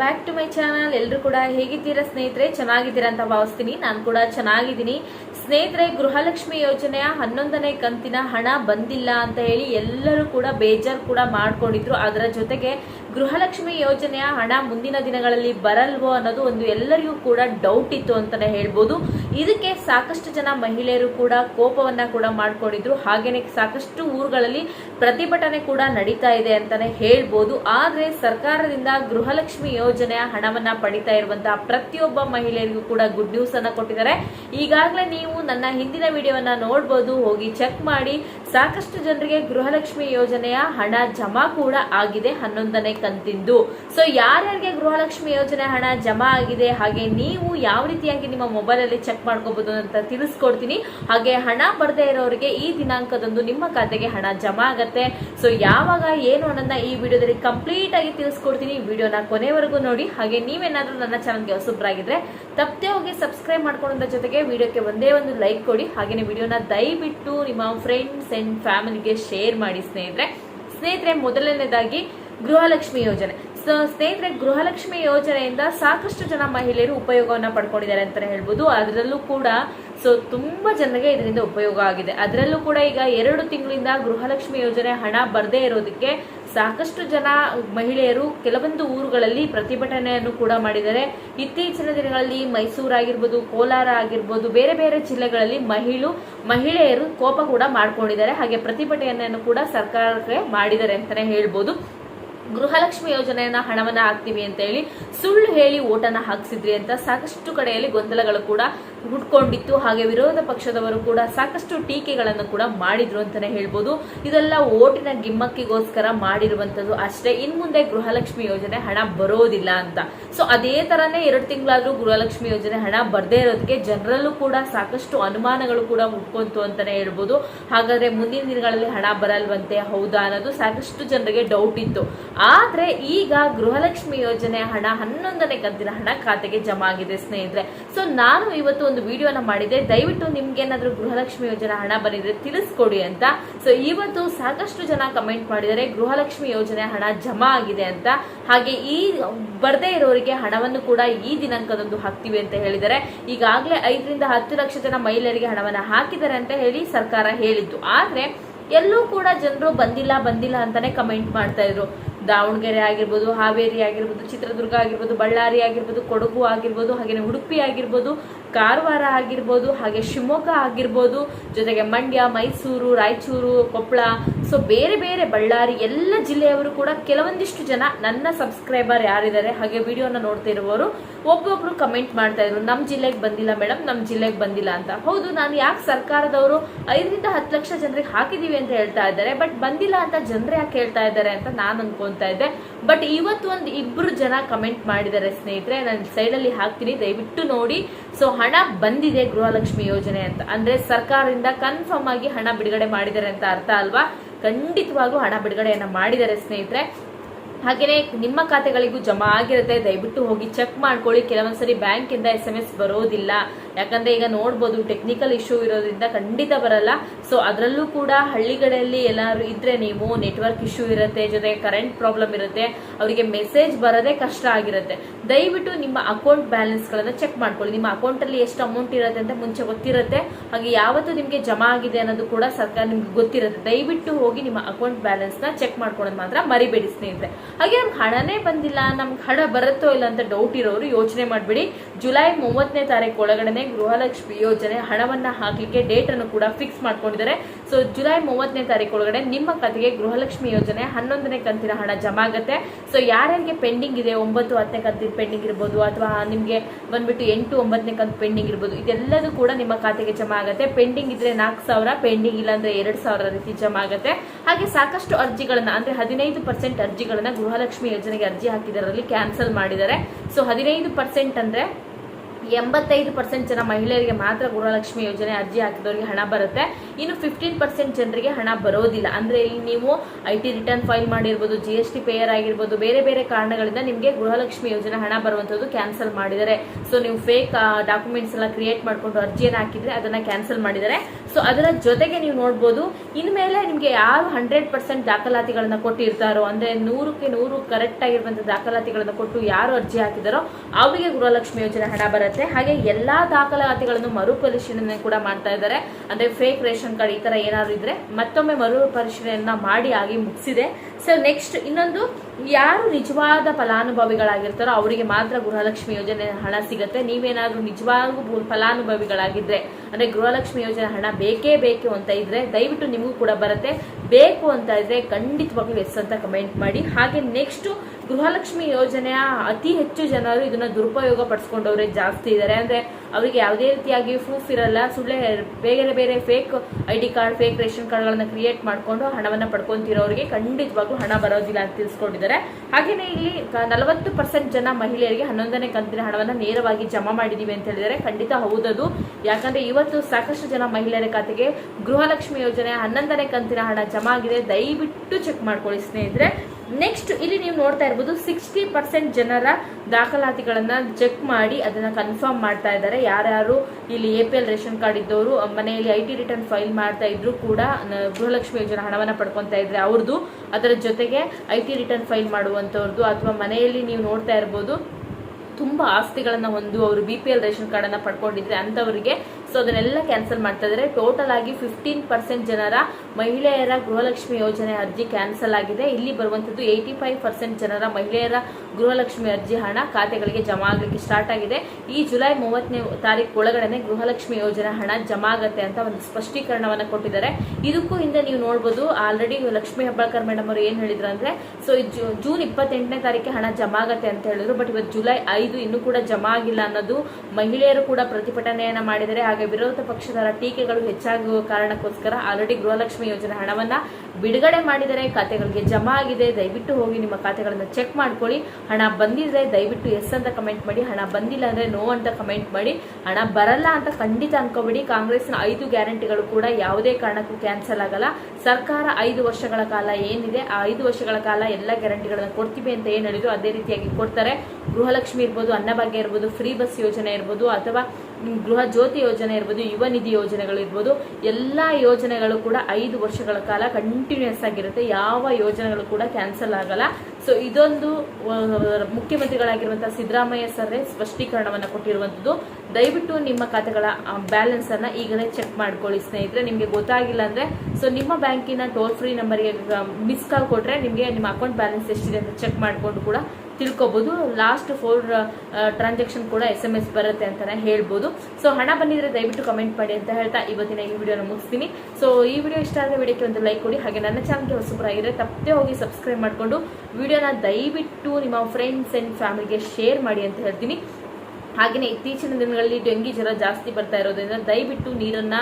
Back to my channel ಎಲ್ಲರೂ ಕೂಡ ಹೇಗಿದ್ದೀರಾ ಸ್ನೇಹಿತರೆ? ಚೆನ್ನಾಗಿದ್ದೀರಾ ಅಂತ ಭಾವಿಸ್ತೀನಿ. ನಾನು ಕೂಡ ಚೆನ್ನಾಗಿದ್ದೀನಿ. ಸ್ನೇಹಿತರೆ, ಗೃಹಲಕ್ಷ್ಮಿ ಯೋಜನೆಯ ಹನ್ನೊಂದನೇ ಕಂತಿನ ಹಣ ಬಂದಿಲ್ಲ ಅಂತ ಹೇಳಿ ಎಲ್ಲರೂ ಕೂಡ ಬೇಜಾರು ಕೂಡ ಮಾಡ್ಕೊಂಡಿದ್ರು. ಅದರ ಜೊತೆಗೆ ಗೃಹಲಕ್ಷ್ಮಿ ಯೋಜನೆಯ ಹಣ ಮುಂದಿನ ದಿನಗಳಲ್ಲಿ ಬರಲ್ವೋ ಅನ್ನೋದು ಒಂದು ಎಲ್ಲರಿಗೂ ಕೂಡ ಡೌಟ್ ಇತ್ತು ಅಂತಾನೆ ಹೇಳ್ಬೋದು. ಇದಕ್ಕೆ ಸಾಕಷ್ಟು ಜನ ಮಹಿಳೆಯರು ಕೂಡ ಕೋಪವನ್ನ ಕೂಡ ಮಾಡ್ಕೊಂಡಿದ್ರು. ಹಾಗೇನೆ ಸಾಕಷ್ಟು ಊರುಗಳಲ್ಲಿ ಪ್ರತಿಭಟನೆ ಕೂಡ ನಡೀತಾ ಇದೆ ಅಂತಾನೆ ಹೇಳ್ಬೋದು. ಆದ್ರೆ ಸರ್ಕಾರದಿಂದ ಗೃಹಲಕ್ಷ್ಮಿ ಯೋಜನೆಯ ಹಣವನ್ನ ಪಡಿತಾ ಇರುವಂತಹ ಪ್ರತಿಯೊಬ್ಬ ಮಹಿಳೆಯರಿಗೂ ಕೂಡ ಗುಡ್ ನ್ಯೂಸ್ ಅನ್ನ ಕೊಟ್ಟಿದ್ದಾರೆ. ಈಗಾಗಲೇ ನೀವು ನನ್ನ ಹಿಂದಿನ ವಿಡಿಯೋವನ್ನ ನೋಡ್ಬೋದು. ಹೋಗಿ ಚೆಕ್ ಮಾಡಿ. ಸಾಕಷ್ಟು ಜನರಿಗೆ ಗೃಹಲಕ್ಷ್ಮಿ ಯೋಜನೆಯ ಹಣ ಜಮಾ ಕೂಡ ಆಗಿದೆ. ಹನ್ನೊಂದನೇ ಕಂತಿಂದು ಸೊ ಯಾರ್ಯಾರಿಗೆ ಗೃಹಲಕ್ಷ್ಮಿ ಯೋಜನೆ ಹಣ ಜಮಾ ಆಗಿದೆ, ಹಾಗೆ ನೀವು ಯಾವ ರೀತಿಯಾಗಿ ನಿಮ್ಮ ಮೊಬೈಲ್ ಅಲ್ಲಿ ಚೆಕ್ ಮಾಡ್ಕೋಬಹುದು ಅಂತ ತಿಳಿಸ್ಕೊಡ್ತೀನಿ. ಹಾಗೆ ಹಣ ಬರದೇ ಇರೋರಿಗೆ ಈ ದಿನಾಂಕದಂದು ನಿಮ್ಮ ಖಾತೆಗೆ ಹಣ ಜಮಾ ಆಗತ್ತೆ. ಸೊ ಯಾವಾಗ ಏನು ಅನ್ನೋದನ್ನ ಈ ವಿಡಿಯೋದಲ್ಲಿ ಕಂಪ್ಲೀಟ್ ಆಗಿ ತಿಳಿಸ್ಕೊಡ್ತೀನಿ, ವಿಡಿಯೋನ ಕೊನೆವರೆಗೂ ನೋಡಿ. ಹಾಗೆ ನೀವೇನಾದ್ರೂ ನನ್ನ ಚಾನಲ್ಗೆ ಹೊಸಬ್ರಾಗಿದ್ರೆ ತಪ್ಪದೆ ಹೋಗಿ ಸಬ್ಸ್ಕ್ರೈಬ್ ಮಾಡ್ಕೊಳ್ಳೋದ್ರ ಜೊತೆಗೆ ವಿಡಿಯೋಕ್ಕೆ ಒಂದೇ ಒಂದು ಲೈಕ್ ಕೊಡಿ. ಹಾಗೆಯೇ ವಿಡಿಯೋನ ದಯವಿಟ್ಟು ನಿಮ್ಮ ಫ್ರೆಂಡ್ಸ್ ಅಂಡ್ ಫ್ಯಾಮಿಲಿಗೆ ಶೇರ್ ಮಾಡಿ ಸ್ನೇಹಿತರೆ. ಸ್ನೇಹಿತರೆ, ಮೊದಲನೇದಾಗಿ ಗೃಹಲಕ್ಷ್ಮಿ ಯೋಜನೆ. ಸೊ, ಸ್ನೇಹಿತರೆ, ಗೃಹಲಕ್ಷ್ಮಿ ಯೋಜನೆಯಿಂದ ಸಾಕಷ್ಟು ಜನ ಮಹಿಳೆಯರು ಉಪಯೋಗವನ್ನು ಪಡ್ಕೊಂಡಿದ್ದಾರೆ ಅಂತಲೇ ಹೇಳ್ಬೋದು. ಅದರಲ್ಲೂ ಕೂಡ, ಸೊ, ತುಂಬ ಜನರಿಗೆ ಇದರಿಂದ ಉಪಯೋಗ ಆಗಿದೆ. ಅದರಲ್ಲೂ ಕೂಡ ಈಗ ಎರಡು ತಿಂಗಳಿಂದ ಗೃಹಲಕ್ಷ್ಮಿ ಯೋಜನೆ ಹಣ ಬರದೇ ಇರೋದಕ್ಕೆ ಸಾಕಷ್ಟು ಜನ ಮಹಿಳೆಯರು ಕೆಲವೊಂದು ಊರುಗಳಲ್ಲಿ ಪ್ರತಿಭಟನೆಯನ್ನು ಕೂಡ ಮಾಡಿದ್ದಾರೆ. ಇತ್ತೀಚಿನ ದಿನಗಳಲ್ಲಿ ಮೈಸೂರು ಆಗಿರ್ಬೋದು, ಕೋಲಾರ ಆಗಿರ್ಬೋದು, ಬೇರೆ ಬೇರೆ ಜಿಲ್ಲೆಗಳಲ್ಲಿ ಮಹಿಳು, ಮಹಿಳೆಯರು ಕೋಪ ಕೂಡ ಮಾಡ್ಕೊಂಡಿದ್ದಾರೆ. ಹಾಗೆ ಪ್ರತಿಭಟನೆಯನ್ನು ಕೂಡ ಸರ್ಕಾರಕ್ಕೆ ಮಾಡಿದ್ದಾರೆ ಅಂತಲೇ ಹೇಳ್ಬೋದು. ಗೃಹಲಕ್ಷ್ಮಿ ಯೋಜನೆಯನ್ನ ಹಣವನ್ನ ಹಾಕ್ತೀವಿ ಅಂತ ಹೇಳಿ ಸುಳ್ಳು ಹೇಳಿ ಓಟನ್ನ ಹಾಕ್ಸಿದ್ರಿ ಅಂತ ಸಾಕಷ್ಟು ಕಡೆಯಲ್ಲಿ ಗೊಂದಲಗಳು ಕೂಡ ಹುಟ್ಕೊಂಡಿತ್ತು ಹಾಗೆ ವಿರೋಧ ಪಕ್ಷದವರು ಕೂಡ ಸಾಕಷ್ಟು ಟೀಕೆಗಳನ್ನು ಕೂಡ ಮಾಡಿದ್ರು ಅಂತಾನೆ ಹೇಳ್ಬೋದು. ಇದೆಲ್ಲ ಓಟಿನ ಗಿಮ್ಮಕ್ಕಿಗೋಸ್ಕರ ಮಾಡಿರುವಂತದ್ದು ಅಷ್ಟೇ. ಇನ್ ಮುಂದೆ ಗೃಹಲಕ್ಷ್ಮಿ ಯೋಜನೆ ಹಣ ಬರೋದಿಲ್ಲ ಅಂತ. ಸೊ ಅದೇ ತರನೇ ಎರಡು ತಿಂಗಳಾದ್ರೂ ಗೃಹಲಕ್ಷ್ಮಿ ಯೋಜನೆ ಹಣ ಬರ್ದೇ ಇರೋದಕ್ಕೆ ಜನರಲ್ಲೂ ಕೂಡ ಸಾಕಷ್ಟು ಅನುಮಾನಗಳು ಕೂಡ ಹುಟ್ಕೊಂತು ಅಂತಾನೆ ಹೇಳ್ಬೋದು. ಹಾಗಾದ್ರೆ ಮುಂದಿನ ದಿನಗಳಲ್ಲಿ ಹಣ ಬರಲ್ವಂತೆ? ಹೌದಾ ಅನ್ನೋದು ಸಾಕಷ್ಟು ಜನರಿಗೆ ಡೌಟ್ ಇತ್ತು. ಆದ್ರೆ ಈಗ ಗೃಹಲಕ್ಷ್ಮಿ ಯೋಜನೆ ಹಣ ಹನ್ನೊಂದನೇ ಕಂತಿನ ಹಣ ಖಾತೆಗೆ ಜಮಾ ಆಗಿದೆ ಸ್ನೇಹಿತರೆ. ಸೊ ನಾನು ಇವತ್ತು ಒಂದು ವಿಡಿಯೋನ ಮಾಡಿದೆ. ದಯವಿಟ್ಟು ನಿಮ್ಗೆ ಏನಾದ್ರೂ ಗೃಹಲಕ್ಷ್ಮಿ ಯೋಜನೆ ಹಣ ಬಂದಿದ್ರೆ ತಿಳಿಸ್ಕೊಡಿ ಅಂತ. ಸೊ ಇವತ್ತು ಸಾಕಷ್ಟು ಜನ ಕಮೆಂಟ್ ಮಾಡಿದರೆ ಗೃಹಲಕ್ಷ್ಮಿ ಯೋಜನೆ ಹಣ ಜಮಾ ಆಗಿದೆ ಅಂತ. ಹಾಗೆ ಈ ಬರ್ದೇ ಇರೋರಿಗೆ ಹಣವನ್ನು ಕೂಡ ಈ ದಿನಾಂಕದಂದು ಹಾಕ್ತಿವಿ ಅಂತ ಹೇಳಿದರೆ ಈಗಾಗಲೇ ಐದರಿಂದ ಹತ್ತು ಲಕ್ಷ ಜನ ಮಹಿಳೆಯರಿಗೆ ಹಣವನ್ನು ಹಾಕಿದ್ದಾರೆ ಅಂತ ಹೇಳಿ ಸರ್ಕಾರ ಹೇಳಿತ್ತು ಆದ್ರೆ ಎಲ್ಲೂ ಕೂಡ ಜನರು ಬಂದಿಲ್ಲ ಬಂದಿಲ್ಲ ಅಂತಾನೆ ಕಮೆಂಟ್ ಮಾಡ್ತಾ ಇದ್ರು. ದಾವಣಗೆರೆ ಆಗಿರ್ಬೋದು, ಹಾವೇರಿ ಆಗಿರ್ಬೋದು, ಚಿತ್ರದುರ್ಗ ಆಗಿರ್ಬೋದು, ಬಳ್ಳಾರಿ ಆಗಿರ್ಬೋದು, ಕೊಡಗು ಆಗಿರ್ಬೋದು ಹಾಗೆ ಉಡುಪಿ ಆಗಿರ್ಬೋದು, ಕಾರವಾರ ಆಗಿರ್ಬೋದು, ಹಾಗೆ ಶಿವಮೊಗ್ಗ ಆಗಿರ್ಬೋದು, ಜೊತೆಗೆ ಮಂಡ್ಯ, ಮೈಸೂರು, ರಾಯಚೂರು, ಕೊಪ್ಪಳ ಸೊ ಬೇರೆ ಬೇರೆ ಬಳ್ಳಾರಿ ಎಲ್ಲ ಜಿಲ್ಲೆಯವರು ಕೂಡ ಕೆಲವೊಂದಿಷ್ಟು ಜನ ನನ್ನ ಸಬ್ಸ್ಕ್ರೈಬರ್ ಯಾರಿದ್ದಾರೆ, ಹಾಗೆ ವಿಡಿಯೋನ ನೋಡ್ತಾ ಇರುವವರು ಒಬ್ಬೊಬ್ರು ಕಮೆಂಟ್ ಮಾಡ್ತಾ ಇದ್ರು ನಮ್ಮ ಜಿಲ್ಲೆಗೆ ಬಂದಿಲ್ಲ ಮೇಡಮ್ ನಮ್ಮ ಜಿಲ್ಲೆಗೆ ಬಂದಿಲ್ಲ ಅಂತ. ಹೌದು, ನಾನು ಯಾಕೆ ಸರ್ಕಾರದವರು ಐದರಿಂದ ಹತ್ತು ಲಕ್ಷ ಜನರಿಗೆ ಹಾಕಿದೀವಿ ಅಂತ ಹೇಳ್ತಾ ಇದ್ದಾರೆ ಬಟ್ ಬಂದಿಲ್ಲ ಅಂತ ಜನರು ಯಾಕೆ ಹೇಳ್ತಾ ಇದ್ದಾರೆ ಅಂತ ನಾನು ಅನ್ಕೊಂತಾ ಇದ್ದೆ. ಬಟ್ ಇವತ್ತು ಒಂದು ಇಬ್ಬರು ಜನ ಕಮೆಂಟ್ ಮಾಡಿದ್ದಾರೆ ಸ್ನೇಹಿತರೆ, ನಾನು ಸೈಡಲ್ಲಿ ಹಾಕ್ತೀನಿ, ದಯವಿಟ್ಟು ನೋಡಿ. ಸೊ ಹಣ ಬಂದಿದೆ ಗೃಹಲಕ್ಷ್ಮಿ ಯೋಜನೆ ಅಂತ. ಅಂದ್ರೆ ಸರ್ಕಾರದಿಂದ ಕನ್ಫರ್ಮ್ ಆಗಿ ಹಣ ಬಿಡುಗಡೆ ಮಾಡಿದ್ದಾರೆ ಅಂತ ಅರ್ಥ ಅಲ್ವಾ? ಖಂಡಿತವಾಗೂ ಹಣ ಬಿಡುಗಡೆಯನ್ನ ಮಾಡಿದ್ದಾರೆ ಸ್ನೇಹಿತರೆ. ಹಾಗೆಯೇ ನಿಮ್ಮ ಖಾತೆಗಳಿಗೂ ಜಮಾ ಆಗಿರುತ್ತೆ. ದಯವಿಟ್ಟು ಹೋಗಿ ಚೆಕ್ ಮಾಡ್ಕೊಳ್ಳಿ. ಕೆಲವೊಂದ್ಸರಿ ಬ್ಯಾಂಕಿಂದ ಎಸ್ ಎಂ ಎಸ್ ಬರೋದಿಲ್ಲ. ಯಾಕಂದ್ರೆ ಈಗ ನೋಡ್ಬೋದು ಟೆಕ್ನಿಕಲ್ ಇಶ್ಯೂ ಇರೋದ್ರಿಂದ ಖಂಡಿತ ಬರಲ್ಲ. ಸೊ ಅದರಲ್ಲೂ ಕೂಡ ಹಳ್ಳಿಗಳಲ್ಲಿ ಎಲ್ಲಾರು ಇದ್ರೆ ನೀವು ನೆಟ್ವರ್ಕ್ ಇಶ್ಯೂ ಇರುತ್ತೆ. ಜೊತೆಗೆ ಕರೆಂಟ್ ಪ್ರಾಬ್ಲಮ್ ಇರುತ್ತೆ. ಅವರಿಗೆ ಮೆಸೇಜ್ ಬರೋದೇ ಕಷ್ಟ ಆಗಿರುತ್ತೆ. ದಯವಿಟ್ಟು ನಿಮ್ಮ ಅಕೌಂಟ್ ಬ್ಯಾಲೆನ್ಸ್ ಗಳನ್ನ ಚೆಕ್ ಮಾಡ್ಕೊಳ್ಳಿ. ನಿಮ್ಮ ಅಕೌಂಟ್ ಅಲ್ಲಿ ಎಷ್ಟು ಅಮೌಂಟ್ ಇರುತ್ತೆ ಅಂತ ಮುಂಚೆ ಗೊತ್ತಿರುತ್ತೆ. ಹಾಗೆ ಯಾವತ್ತು ನಿಮಗೆ ಜಮಾ ಆಗಿದೆ ಅನ್ನೋದು ಕೂಡ ಸರ್ಕಾರ ನಿಮ್ಗೆ ಗೊತ್ತಿರುತ್ತೆ. ದಯವಿಟ್ಟು ಹೋಗಿ ನಿಮ್ಮ ಅಕೌಂಟ್ ಬ್ಯಾಲೆನ್ಸ್ನ ಚೆಕ್ ಮಾಡ್ಕೊಳ್ಳೋದು ಮಾತ್ರ ಮರಿಬೇಡಿ, ಸ್ನೇಹಿತರೆ. ಹಾಗೆ ನಮ್ಗೆ ಹಣನೇ ಬಂದಿಲ್ಲ, ನಮ್ಗೆ ಹಣ ಬರುತ್ತೋ ಇಲ್ಲ ಅಂತ ಡೌಟ್ ಇರೋರು ಯೋಚನೆ ಮಾಡಬೇಡಿ. ಜುಲೈ ಮೂವತ್ತನೇ ತಾರೀಕು ಒಳಗಡೆ ಗೃಹಲಕ್ಷ್ಮಿ ಯೋಜನೆ ಹಣವನ್ನ ಹಾಕಲಿಕ್ಕೆ ಡೇಟ್ ಅನ್ನು ಕೂಡ ಫಿಕ್ಸ್ ಮಾಡ್ಕೊಂಡಿದ್ದಾರೆ. ಸೊ ಜುಲೈ ಮೂವತ್ತನೇ ತಾರೀಕು ಒಳಗಡೆ ನಿಮ್ಮ ಕತೆಗೆ ಗೃಹಲಕ್ಷ್ಮಿ ಯೋಜನೆ ಹನ್ನೊಂದನೇ ಕಂತಿನ ಹಣ ಜಮಾ ಆಗುತ್ತೆ. ಸೊ ಯಾರ್ಯಾರಿಗೆ ಪೆಂಡಿಂಗ್ ಇದೆ, ಒಂಬತ್ತು ಹತ್ತನೇ ಕಂತಿನ ಪೆಂಡಿಂಗ್ ಇರ್ಬೋದು ಅಥವಾ ನಿಮಗೆ ಬಂದ್ಬಿಟ್ಟು ಎಂಟು ಒಂಬತ್ತನೇ ಕಂತು ಪೆಂಡಿಂಗ್ ಇರ್ಬೋದು, ಇದೆಲ್ಲದೂ ಕೂಡ ನಿಮ್ಮ ಖಾತೆಗೆ ಜಮಾ ಆಗುತ್ತೆ. ಪೆಂಡಿಂಗ್ ಇದ್ರೆ ನಾಲ್ಕು ಸಾವಿರ, ಪೆಂಡಿಂಗ್ ಇಲ್ಲ ಅಂದ್ರೆ ಎರಡು ಸಾವಿರ ರೀತಿ ಜಮಾ ಆಗುತ್ತೆ. ಹಾಗೆ ಸಾಕಷ್ಟು ಅರ್ಜಿಗಳನ್ನು, ಅಂದರೆ ಹದಿನೈದು ಪರ್ಸೆಂಟ್ ಅರ್ಜಿಗಳನ್ನು ಗೃಹಲಕ್ಷ್ಮಿ ಯೋಜನೆಗೆ ಅರ್ಜಿ ಹಾಕಿದರಲ್ಲಿ ಕ್ಯಾನ್ಸಲ್ ಮಾಡಿದ್ದಾರೆ. ಸೊ ಹದಿನೈದು ಪರ್ಸೆಂಟ್ ಅಂದ್ರೆ ಎಂಬತ್ತೈದು ಪರ್ಸೆಂಟ್ ಜನ ಮಹಿಳೆಯರಿಗೆ ಮಾತ್ರ ಗೃಹಲಕ್ಷ್ಮಿ ಯೋಜನೆ ಅರ್ಜಿ ಹಾಕಿದವರಿಗೆ ಹಣ ಬರುತ್ತೆ. ಇನ್ನು ಫಿಫ್ಟೀನ್ ಪರ್ಸೆಂಟ್ ಜನರಿಗೆ ಹಣ ಬರೋದಿಲ್ಲ. ಅಂದ್ರೆ ಇಲ್ಲಿ ನೀವು ಐ ಟಿ ರಿಟರ್ನ್ ಫೈಲ್ ಮಾಡಿರ್ಬೋದು ಜಿ ಎಸ್ ಟಿ ಪೇಯರ್ ಆಗಿರ್ಬೋದು, ಬೇರೆ ಬೇರೆ ಕಾರಣಗಳಿಂದ ನಿಮಗೆ ಗೃಹಲಕ್ಷ್ಮಿ ಯೋಜನೆ ಹಣ ಬರುವಂಥದ್ದು ಕ್ಯಾನ್ಸಲ್ ಮಾಡಿದ್ದಾರೆ. ಸೊ ನೀವು ಫೇಕ್ ಡಾಕ್ಯುಮೆಂಟ್ಸ್ ಎಲ್ಲ ಕ್ರಿಯೇಟ್ ಮಾಡ್ಕೊಂಡು ಅರ್ಜಿಯನ್ನು ಹಾಕಿದ್ರೆ ಅದನ್ನ ಕ್ಯಾನ್ಸಲ್ ಮಾಡಿದ್ದಾರೆ. ಸೊ ಅದರ ಜೊತೆಗೆ ನೀವು ನೋಡ್ಬೋದು, ಇನ್ಮೇಲೆ ನಿಮಗೆ ಯಾರು ಹಂಡ್ರೆಡ್ ಪರ್ಸೆಂಟ್ ದಾಖಲಾತಿಗಳನ್ನ ಕೊಟ್ಟಿರ್ತಾರೋ, ಅಂದ್ರೆ ನೂರಕ್ಕೆ ನೂರು ಕರೆಕ್ಟ್ ಆಗಿರುವಂತಹ ದಾಖಲಾತಿಗಳನ್ನ ಕೊಟ್ಟು ಯಾರು ಅರ್ಜಿ ಹಾಕಿದಾರೋ, ಅವರಿಗೆ ಗೃಹಲಕ್ಷ್ಮಿ ಯೋಜನೆ ಹಣ ಬರುತ್ತೆ. ಹಾಗೆ ಎಲ್ಲಾ ದಾಖಲಾತಿಗಳನ್ನು ಮರುಪರಿಶೀಲನೆ ಕೂಡ ಮಾಡ್ತಾ ಇದ್ದಾರೆ. ಅಂದ್ರೆ ಫೇಕ್ ರೇಷನ್ ಕಾರ್ಡ್ ಈ ತರ ಏನಾದ್ರು ಇದ್ರೆ ಮತ್ತೊಮ್ಮೆ ಮರುಪರಿಶೀಲನೆ ಮಾಡಿ ಆಗಿ ಮುಗಿಸಿದೆ. ಸೊ ನೆಕ್ಸ್ಟ್ ಇನ್ನೊಂದು ಯಾರು ನಿಜವಾದ ಫಲಾನುಭವಿಗಳಾಗಿರ್ತಾರೋ ಅವರಿಗೆ ಮಾತ್ರ ಗೃಹಲಕ್ಷ್ಮಿ ಯೋಜನೆ ಹಣ ಸಿಗುತ್ತೆ. ನೀವೇನಾದ್ರೂ ನಿಜವಾಗೂ ಫಲಾನುಭವಿಗಳಾಗಿದ್ರೆ, ಅಂದ್ರೆ ಗೃಹಲಕ್ಷ್ಮಿ ಯೋಜನೆ ಹಣ ಬೇಕೇ ಬೇಕು ಅಂತ ಇದ್ರೆ, ದಯವಿಟ್ಟು ನಿಮಗೂ ಕೂಡ ಬರುತ್ತೆ. ಬೇಕು ಅಂತ ಇದ್ರೆ ಖಂಡಿತವಾಗ್ಲೂ ಎಸ್ ಅಂತ ಕಮೆಂಟ್ ಮಾಡಿ. ಹಾಗೆ ನೆಕ್ಸ್ಟ್ ಗೃಹಲಕ್ಷ್ಮಿ ಯೋಜನೆಯ ಅತಿ ಹೆಚ್ಚು ಜನರು ಇದನ್ನ ದುರುಪಯೋಗ ಪಡಿಸ್ಕೊಂಡವ್ರೆ ಜಾಸ್ತಿ ಇದ್ದಾರೆ ಅಂದ್ರೆ ಅವರಿಗೆ ಯಾವುದೇ ರೀತಿಯಾಗಿ ಪ್ರೂಫ್ ಇರಲ್ಲ. ಸುಳ್ಳೆ ಬೇರೆ ಬೇರೆ fake I D card fake ration ಕಾರ್ಡ್ಗಳನ್ನು ಕ್ರಿಯೇಟ್ ಮಾಡಿಕೊಂಡು ಹಣವನ್ನ ಪಡ್ಕೊಂತಿರೋರಿಗೆ ಖಂಡಿತವಾಗ್ಲೂ ಹಣ ಬರೋದಿಲ್ಲ ಅಂತ ತಿಳಿಸ್ಕೊಂಡಿದ್ದಾರೆ. ಹಾಗೇನೆ ಇಲ್ಲಿ ನಲವತ್ತು ಪರ್ಸೆಂಟ್ ಜನ ಮಹಿಳೆಯರಿಗೆ ಹನ್ನೊಂದನೇ ಕಂತಿನ ಹಣವನ್ನ ನೇರವಾಗಿ ಜಮಾ ಮಾಡಿದೀವಿ ಅಂತ ಹೇಳಿದರೆ ಖಂಡಿತ ಹೌದದು. ಯಾಕಂದ್ರೆ ಇವತ್ತು ಸಾಕಷ್ಟು ಜನ ಮಹಿಳೆಯರ ಖಾತೆಗೆ ಗೃಹಲಕ್ಷ್ಮಿ ಯೋಜನೆ ಹನ್ನೊಂದನೇ ಕಂತಿನ ಹಣ ಜಮಾ ಆಗಿದೆ. ದಯವಿಟ್ಟು ಚೆಕ್ ಮಾಡ್ಕೊಳ್ಳಿ ಸ್ನೇಹಿತರೆ. ನೆಕ್ಸ್ಟ್ ಇಲ್ಲಿ ನೀವು ನೋಡ್ತಾ ಇರ್ಬೋದು ಸಿಕ್ಸ್ಟಿ ಪರ್ಸೆಂಟ್ ಜನರ ದಾಖಲಾತಿಗಳನ್ನ ಚೆಕ್ ಮಾಡಿ, ಅದನ್ನ ಕನ್ಫರ್ಮ್ ಮಾಡ್ತಾ ಇದ್ದಾರೆ. ಯಾರ್ಯಾರು ಇಲ್ಲಿ A P L ration card ಇದ್ದವರು ಮನೆಯಲ್ಲಿ ಐ ಟಿ ರಿಟರ್ನ್ ಫೈಲ್ ಮಾಡ್ತಾ ಇದ್ರು ಕೂಡ ಗೃಹಲಕ್ಷ್ಮಿ ಯೋಜನೆ ಹಣವನ್ನ ಪಡ್ಕೊಂತಾ ಇದ್ರೆ ಅವ್ರದ್ದು ಅದರ ಜೊತೆಗೆ ಐ ಟಿ ರಿಟರ್ನ್ ಫೈಲ್ ಮಾಡುವಂತವ್ರದ್ದು ಅಥವಾ ಮನೆಯಲ್ಲಿ ನೀವು ನೋಡ್ತಾ ಇರ್ಬೋದು, ತುಂಬಾ ಆಸ್ತಿಗಳನ್ನ ಹೊಂದುವವರು B P L ration card ಅನ್ನ ಪಡ್ಕೊಂಡಿದ್ರೆ ಅಂತವರಿಗೆ ಸೊ ಅದನ್ನೆಲ್ಲ ಕ್ಯಾನ್ಸಲ್ ಮಾಡ್ತಾ ಇದ್ದಾರೆ. ಟೋಟಲ್ ಆಗಿ ಫಿಫ್ಟೀನ್ ಪರ್ಸೆಂಟ್ ಜನರ ಮಹಿಳೆಯರ ಗೃಹಲಕ್ಷ್ಮಿ ಯೋಜನೆ ಅರ್ಜಿ ಕ್ಯಾನ್ಸಲ್ ಆಗಿದೆ. ಇಲ್ಲಿ ಬರುವಂತದ್ದು ಏಯ್ಟಿ ಫೈವ್ ಪರ್ಸೆಂಟ್ ಜನರ ಮಹಿಳೆಯರ ಗೃಹಲಕ್ಷ್ಮಿ ಅರ್ಜಿ ಹಣ ಖಾತೆಗಳಿಗೆ ಜಮಾ ಆಗಲಿಕ್ಕೆ ಸ್ಟಾರ್ಟ್ ಆಗಿದೆ. ಈ ಜುಲೈ ಮೂವತ್ತನೇ ತಾರೀಕು ಒಳಗಡೆ ಗೃಹಲಕ್ಷ್ಮಿ ಯೋಜನೆ ಹಣ ಜಮಾ ಆಗತ್ತೆ ಅಂತ ಒಂದು ಸ್ಪಷ್ಟೀಕರಣವನ್ನು ಕೊಟ್ಟಿದ್ದಾರೆ. ಇದಕ್ಕೂ ಹಿಂದೆ ನೀವು ನೋಡ್ಬೋದು ಆಲ್ರೆಡಿ ಲಕ್ಷ್ಮಿ ಹೆಬ್ಬಾಳ್ಕರ್ ಮೇಡಮ್ ಅವರು ಏನು ಹೇಳಿದ್ರು ಅಂದ್ರೆ ಸೊ ಜೂನ್ ಇಪ್ಪತ್ತೆಂಟನೇ ತಾರೀಕು ಹಣ ಜಮಾ ಆಗತ್ತೆ ಅಂತ ಹೇಳಿದ್ರು. ಬಟ್ ಇವತ್ತು ಜುಲೈ ಐದು ಇನ್ನೂ ಕೂಡ ಜಮಾ ಆಗಿಲ್ಲ ಅನ್ನೋದು ಮಹಿಳೆಯರು ಕೂಡ ಪ್ರತಿಭಟನೆಯನ್ನ ಮಾಡಿದರೆ ಹಾಗೆ ವಿರೋಧ ಪಕ್ಷದ ಟೀಕೆಗಳು ಹೆಚ್ಚಾಗುವ ಕಾರಣಕ್ಕೋಸ್ಕರ ಆಲ್ರೆಡಿ ಗೃಹಲಕ್ಷ್ಮಿ ಯೋಜನೆ ಹಣವನ್ನ ಬಿಡುಗಡೆ ಮಾಡಿದರೆ ಖಾತೆಗಳಿಗೆ ಜಮಾ ಆಗಿದೆ. ದಯವಿಟ್ಟು ಹೋಗಿ ನಿಮ್ಮ ಖಾತೆಗಳನ್ನು ಚೆಕ್ ಮಾಡ್ಕೊಳ್ಳಿ. ಹಣ ಬಂದಿದ್ರೆ ದಯವಿಟ್ಟು ಎಸ್ ಅಂತ ಕಮೆಂಟ್ ಮಾಡಿ. ಹಣ ಬಂದಿಲ್ಲ ಅಂದ್ರೆ ನೋ ಅಂತ ಕಮೆಂಟ್ ಮಾಡಿ. ಹಣ ಬರಲ್ಲ ಅಂತ ಖಂಡಿತ ಅನ್ಕೋಬೇಡಿ. ಕಾಂಗ್ರೆಸ್ನ ಐದು ಗ್ಯಾರಂಟಿಗಳು ಕೂಡ ಯಾವುದೇ ಕಾರಣಕ್ಕೂ ಕ್ಯಾನ್ಸಲ್ ಆಗಲ್ಲ. ಸರ್ಕಾರ ಐದು ವರ್ಷಗಳ ಕಾಲ ಏನಿದೆ, ಆ ಐದು ವರ್ಷಗಳ ಕಾಲ ಎಲ್ಲ ಗ್ಯಾರಂಟಿಗಳನ್ನು ಕೊಡ್ತೀವಿ ಅಂತ ಏನು ಹೇಳಿದ್ರು ಅದೇ ರೀತಿಯಾಗಿ ಕೊಡ್ತಾರೆ. ಗೃಹಲಕ್ಷ್ಮಿ ಇರ್ಬೋದು, ಅನ್ನಭಾಗ್ಯ ಇರ್ಬೋದು, ಫ್ರೀ ಬಸ್ ಯೋಜನೆ ಇರ್ಬೋದು ಅಥವಾ ಗೃಹ ಜ್ಯೋತಿ ಯೋಜನೆ ಇರ್ಬೋದು, ಯುವ ನಿಧಿ ಯೋಜನೆಗಳು ಇರ್ಬೋದು, ಎಲ್ಲ ಯೋಜನೆಗಳು ಕೂಡ ಐದು ವರ್ಷಗಳ ಕಾಲ ಕಂಟಿನ್ಯೂಸ್ ಆಗಿರುತ್ತೆ. ಯಾವ ಯೋಜನೆಗಳು ಕೂಡ ಕ್ಯಾನ್ಸಲ್ ಆಗಲ್ಲ. ಸೊ ಇದೊಂದು ಮುಖ್ಯಮಂತ್ರಿಗಳಾಗಿರುವಂತಹ ಸಿದ್ದರಾಮಯ್ಯ ಸರ್ ಸ್ಪಷ್ಟೀಕರಣವನ್ನು ಕೊಟ್ಟಿರುವಂತದ್ದು ದಯವಿಟ್ಟು ನಿಮ್ಮ ಖಾತೆಗಳ ಬ್ಯಾಲೆನ್ಸ್ ಅನ್ನ ಈಗಲೇ ಚೆಕ್ ಮಾಡ್ಕೊಳ್ಳಿ ಸ್ನೇಹಿತರೆ. ನಿಮಗೆ ಗೊತ್ತಾಗಿಲ್ಲ ಅಂದ್ರೆ ಸೊ ನಿಮ್ಮ ಬ್ಯಾಂಕಿನ ಟೋಲ್ ಫ್ರೀ ನಂಬರ್ಗೆ ಮಿಸ್ ಕಾಲ್ ಕೊಟ್ರೆ ನಿಮಗೆ ನಿಮ್ಮ ಅಕೌಂಟ್ ಬ್ಯಾಲೆನ್ಸ್ ಎಷ್ಟಿದೆ ಅಂತ ಚೆಕ್ ಮಾಡಿಕೊಂಡು ಕೂಡ ತಿಳ್ಕೊಬಹುದು ಲಾಸ್ಟ್ ಫೋರ್ ಟ್ರಾನ್ಸಾಕ್ಷನ್ ಕೂಡ ಎಸ್ ಎಂ ಎಸ್ ಬರುತ್ತೆ ಅಂತಾನೆ ಹೇಳ್ಬೋದು. ಸೊ ಹಣ ಬಂದಿದ್ರೆ ದಯವಿಟ್ಟು ಕಮೆಂಟ್ ಮಾಡಿ ಅಂತ ಹೇಳ್ತಾ ಇವತ್ತಿನ ಈ ವಿಡಿಯೋನ ಮುಗಿಸ್ತೀನಿ. ಸೊ ಈ ವಿಡಿಯೋ ಇಷ್ಟ ಆದರೆ ವಿಡಿಯೋಕ್ಕೆ ಒಂದು ಲೈಕ್ ಕೊಡಿ. ಹಾಗೆ ನನ್ನ ಚಾನಲ್ಗೆ ಹೊಸಬರಾಗಿದ್ರೆ ತಪ್ಪದೆ ಹೋಗಿ ಸಬ್ಸ್ಕ್ರೈಬ್ ಮಾಡಿಕೊಂಡು ವಿಡಿಯೋನ ದಯವಿಟ್ಟು ನಿಮ್ಮ ಫ್ರೆಂಡ್ಸ್ ಆ್ಯಂಡ್ ಫ್ಯಾಮಿಲಿಗೆ ಶೇರ್ ಮಾಡಿ ಅಂತ ಹೇಳ್ತೀನಿ. ಹಾಗೆಯೇ ಇತ್ತೀಚಿನ ದಿನಗಳಲ್ಲಿ ಡೆಂಗಿ ಜ್ವರ ಜಾಸ್ತಿ ಬರ್ತಾ ಇರೋದ್ರಿಂದ ದಯವಿಟ್ಟು ನೀರನ್ನ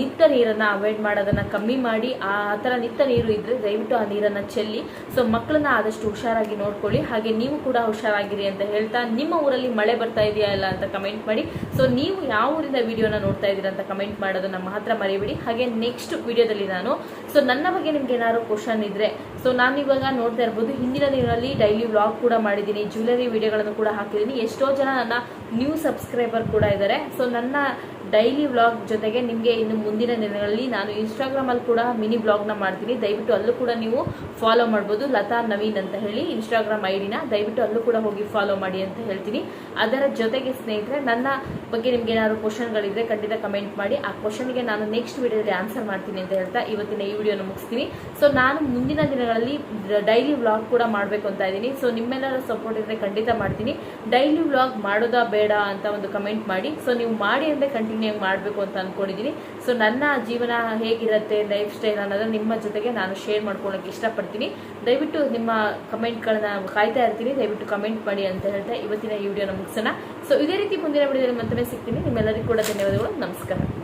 ನಿತ್ತ ನೀರನ್ನ ಅವಾಯ್ಡ್ ಮಾಡೋದನ್ನ ಕಮ್ಮಿ ಮಾಡಿ. ಆ ಥರ ನಿತ್ಯ ನೀರು ಇದ್ರೆ ದಯವಿಟ್ಟು ಆ ನೀರನ್ನು ಚೆಲ್ಲಿ. ಸೊ ಮಕ್ಕಳನ್ನ ಆದಷ್ಟು ಹುಷಾರಾಗಿ ನೋಡ್ಕೊಳ್ಳಿ. ಹಾಗೆ ನೀವು ಕೂಡ ಹುಷಾರಾಗಿರಿ ಅಂತ ಹೇಳ್ತಾ, ನಿಮ್ಮ ಊರಲ್ಲಿ ಮಳೆ ಬರ್ತಾ ಇದೆಯಾ ಇಲ್ಲ ಅಂತ ಕಮೆಂಟ್ ಮಾಡಿ. ಸೊ ನೀವು ಯಾವ ಊರಿಂದ ವಿಡಿಯೋನ ನೋಡ್ತಾ ಇದ್ದೀರಾ ಅಂತ ಕಮೆಂಟ್ ಮಾಡೋದನ್ನ ಮಾತ್ರ ಮರೆಯಬೇಡಿ ಹಾಗೆ ನೆಕ್ಸ್ಟ್ ವಿಡಿಯೋದಲ್ಲಿ ನಾನು ಸೊ ನನ್ನ ಬಗ್ಗೆ ನಿಮ್ಗೆ ಏನಾದರೂ ಕ್ವಶನ್ ಇದ್ರೆ ಸೊ ನಾನು ಇವಾಗ ನೋಡ್ತಾ ಇರ್ಬೋದು, ಹಿಂದಿನ ದಿನಗಳಲ್ಲಿ ಡೈಲಿ ವ್ಲಾಗ್ ಕೂಡ ಮಾಡಿದ್ದೀನಿ ಜ್ಯುವೆಲರಿ ವಿಡಿಯೋಗಳನ್ನು ಕೂಡ ಹಾಕಿದ್ದೀನಿ. ಎಷ್ಟೋ ಜನ ನನ್ನ ನ್ಯೂ ಸಬ್ಸ್ಕ್ರೈಬರ್ ಕೂಡ ಇದ್ದಾರೆ ಸೊ ನನ್ನ ಡೈಲಿ ವ್ಲಾಗ್ ಜೊತೆಗೆ ನಿಮಗೆ ಇನ್ನು ಮುಂದಿನ ದಿನಗಳಲ್ಲಿ ನಾನು ಇನ್ಸ್ಟಾಗ್ರಾಮಲ್ಲಿ ಕೂಡ ಮಿನಿ ಬ್ಲಾಗ್ನ ಮಾಡ್ತೀನಿ. ದಯವಿಟ್ಟು ಅಲ್ಲೂ ಕೂಡ ನೀವು ಫಾಲೋ ಮಾಡ್ಬೋದು. ಲತಾ ನವೀನ್ ಅಂತ ಹೇಳಿ ಇನ್ಸ್ಟಾಗ್ರಾಮ್ ಐಡಿನ ದಯವಿಟ್ಟು ಅಲ್ಲೂ ಕೂಡ ಹೋಗಿ ಫಾಲೋ ಮಾಡಿ ಅಂತ ಹೇಳ್ತೀನಿ. ಅದರ ಜೊತೆಗೆ ಸ್ನೇಹಿತರೆ, ನನ್ನ ಬಗ್ಗೆ ನಿಮ್ಗೆ ಏನಾದ್ರು ಕ್ವಶನ್ಗಳಿದ್ರೆ ಖಂಡಿತ ಕಮೆಂಟ್ ಮಾಡಿ. ಆ ಕ್ವಶನ್ಗೆ ನಾನು ನೆಕ್ಸ್ಟ್ ವಿಡಿಯೋದಲ್ಲಿ ಆನ್ಸರ್ ಮಾಡ್ತೀನಿ ಅಂತ ಹೇಳ್ತಾ ಇವತ್ತಿನ ಈ ವಿಡಿಯೋನ ಮುಗಿಸ್ತೀನಿ. ಸೊ ನಾನು ಮುಂದಿನ ದಿನಗಳಲ್ಲಿ ಡೈಲಿ ವ್ಲಾಗ್ ಕೂಡ ಮಾಡಬೇಕು ಅಂತ ಇದ್ದೀನಿ. ಸೊ ನಿಮ್ಮೆಲ್ಲರ ಸಪೋರ್ಟ್ ಇದ್ರೆ ಖಂಡಿತ ಮಾಡ್ತೀನಿ. ಡೈಲಿ ವ್ಲಾಗ್ ಮಾಡೋದಾ ಬೇಡ ಅಂತ ಒಂದು ಕಮೆಂಟ್ ಮಾಡಿ. ಸೊ ನೀವು ಮಾಡಿ ಅಂದರೆ ಕಂಟಿನ್ಯೂ ಮಾಡಬೇಕು ಅಂತ ಅಂದ್ಕೊಂಡಿದ್ದೀನಿ ಸೊ ನನ್ನ ಜೀವನ ಹೇಗಿರುತ್ತೆ ಲೈಫ್ ಸ್ಟೈಲ್ ಅನ್ನೋದನ್ನ ನಿಮ್ಮ ಜೊತೆಗೆ ನಾನು ಶೇರ್ ಮಾಡ್ಕೊಳ್ಳೋಕೆ ಇಷ್ಟಪಡ್ತೀನಿ. ದಯವಿಟ್ಟು ನಿಮ್ಮ ಕಮೆಂಟ್ಗಳನ್ನ ಕಾಯ್ತಾ ಇರ್ತೀನಿ. ದಯವಿಟ್ಟು ಕಮೆಂಟ್ ಮಾಡಿ ಅಂತ ಹೇಳ್ತಾ ಇವತ್ತಿನ ಈ ವಿಡಿಯೋನ ಮುಗಿಸೋಣ. ಸೊ ಇದೇ ರೀತಿ ಮುಂದಿನ ವಿಡಿಯೋದಲ್ಲಿ ಮತ್ತೊಮ್ಮೆ ಸಿಗ್ತೀನಿ. ನಿಮ್ಮೆಲ್ಲರಿಗೂ ಕೂಡ ಧನ್ಯವಾದಗಳು. ನಮಸ್ಕಾರ.